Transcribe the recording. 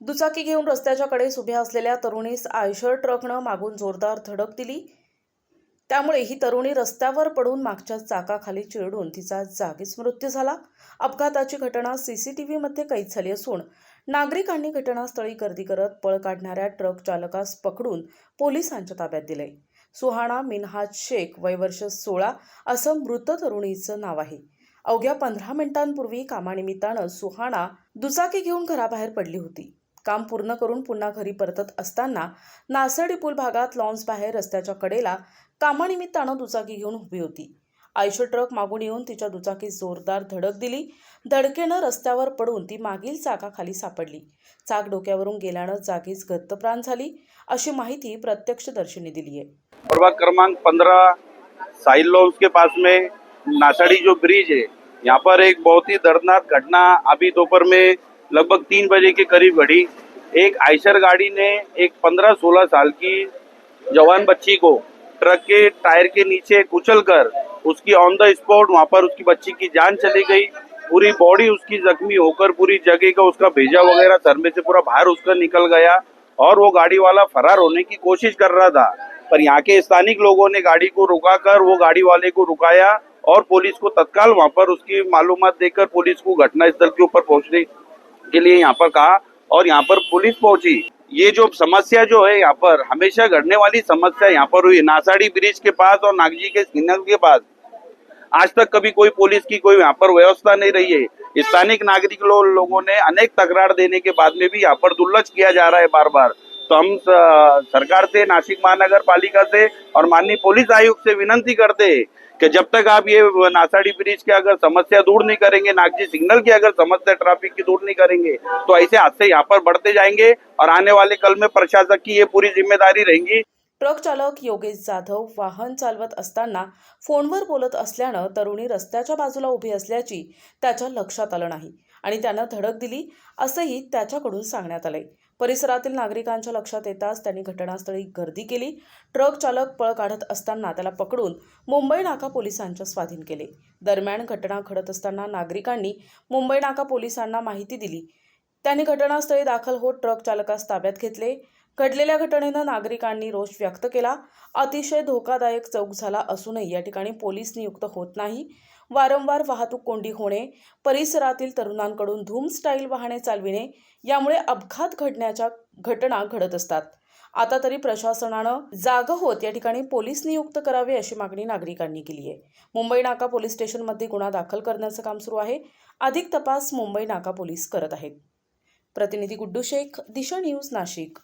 दुचाकी घेऊन रस्त्याच्या कडेस उभ्या असलेल्या तरुणीस आयशर ट्रकनं मागून जोरदार धडक दिली. त्यामुळे ही तरुणी रस्त्यावर पडून मागच्या चाकाखाली चिरडून तिचा जागीच मृत्यू झाला. अपघाताची घटना सीसीटीव्हीमध्ये कैद झाली असून नागरिकांनी घटनास्थळी गर्दी करत पळ काढणाऱ्या ट्रक चालकास पकडून पोलिसांच्या ताब्यात दिले. सुहाणा मिनहाज शेख वय वर्ष सोळा असं मृत तरुणीचं नाव आहे. अवघ्या पंधरा मिनिटांपूर्वी कामानिमित्तानं सुहाणा दुचाकी घेऊन घराबाहेर पडली होती. काम पूर्ण करून पुन्हा घरी परतत असताना नासडी पूल भागात लॉन्स बाहेर रस्त्याच्या कडेला कामानिमित्तानं दुचाकी घेऊन उभी होती. आयुष्य ट्रक मागून येऊन तिच्या दुचाकी जोरदार धडक दिली. धडकेनं रस्त्यावर पडून ती मागील चाकाखाली सापडली. चाक डोक्यावरून गेल्यानं जागीच गत्तप्राण झाली अशी माहिती प्रत्यक्षदर्शींनी दिली आहे. प्रभाग क्रमांक पंद्रह साहिल लॉन्स के पास में नासाड़ी जो ब्रिज है यहाँ पर एक बहुत ही दर्दनाक घटना अभी दोपहर में लगभग तीन बजे के करीब घटी एक आयशर गाड़ी ने एक पंद्रह सोलह साल की जवान बच्ची को ट्रक के टायर के नीचे कुचल कर उसकी ऑन द स्पॉट वहाँ पर उसकी बच्ची की जान चली गई। पूरी बॉडी उसकी जख्मी होकर पूरी जगह का उसका भेजा वगैरह सर में से पूरा बाहर उसका निकल गया और वो गाड़ी वाला फरार होने की कोशिश कर रहा था। पर यहाँ के स्थानिक लोगों ने गाड़ी को रुकाकर वो गाड़ी वाले को रुकाया और पुलिस को तत्काल वहाँ पर उसकी मालूमात देकर पुलिस को घटनास्थल के ऊपर पहुँचने के लिए यहाँ पर कहा और यहाँ पर पुलिस पहुँची। ये जो समस्या जो है यहाँ पर हमेशा घटने वाली समस्या यहाँ पर हुई नासाड़ी ब्रिज के पास और नागजी के सिग्नल के पास। आज तक कभी कोई पुलिस की कोई यहाँ पर व्यवस्था नहीं रही है। स्थानिक नागरिक लो, लोगों ने अनेक तकरार देने के बाद में भी यहाँ पर दुर्लभ किया जा रहा है बार बार तो हम सरकार से नासिक महानगर से और माननीय पुलिस आयुक्त से विनंती करते हैं कि जब तक आप ये नासाड़ी ब्रिज की अगर समस्या दूर नहीं करेंगे नागजी सिग्नल की अगर समस्या ट्रैफिक की दूर नहीं करेंगे तो ऐसे हादसे यहाँ पर बढ़ते जाएंगे और आने वाले कल में प्रशासक की ये पूरी जिम्मेदारी रहेंगी। ट्रक चालक योगेश जाधव वाहन चालवत असताना फोनवर बोलत असल्यानं तरुणी रस्त्याच्या बाजूला उभी असल्याची त्याच्या लक्षात आलं नाही आणि त्यानं धडक दिली असंही त्याच्याकडून सांगण्यात आलंय. परिसरातील नागरिकांच्या लक्षात येताच त्यांनी घटनास्थळी गर्दी केली. ट्रक चालक पळ काढत असताना त्याला पकडून मुंबई नाका पोलिसांच्या स्वाधीन केले. दरम्यान घटना घडत असताना नागरिकांनी मुंबई नाका पोलिसांना माहिती दिली. त्यांनी घटनास्थळी दाखल होत ट्रक चालकास ताब्यात घेतले. घडलेल्या घटनेनं नागरिकांनी रोष व्यक्त केला. अतिशय धोकादायक चौक झाला असूनही या ठिकाणी पोलीस नियुक्त होत नाही. वारंवार वाहतूक कोंडी होणे परिसरातील तरुणांकडून धूम स्टाईल वाहने चालविणे यामुळे अपघात घडण्याच्या घटना घडत असतात. आता तरी प्रशासनानं जाग होत या ठिकाणी पोलीस नियुक्त करावे अशी मागणी नागरिकांनी केली आहे. मुंबई नाका पोलीस स्टेशनमध्ये गुन्हा दाखल करण्याचं काम सुरू आहे. अधिक तपास मुंबई नाका पोलीस करत आहेत. प्रतिनिधी गुड्डू शेख दिशा न्यूज नाशिक.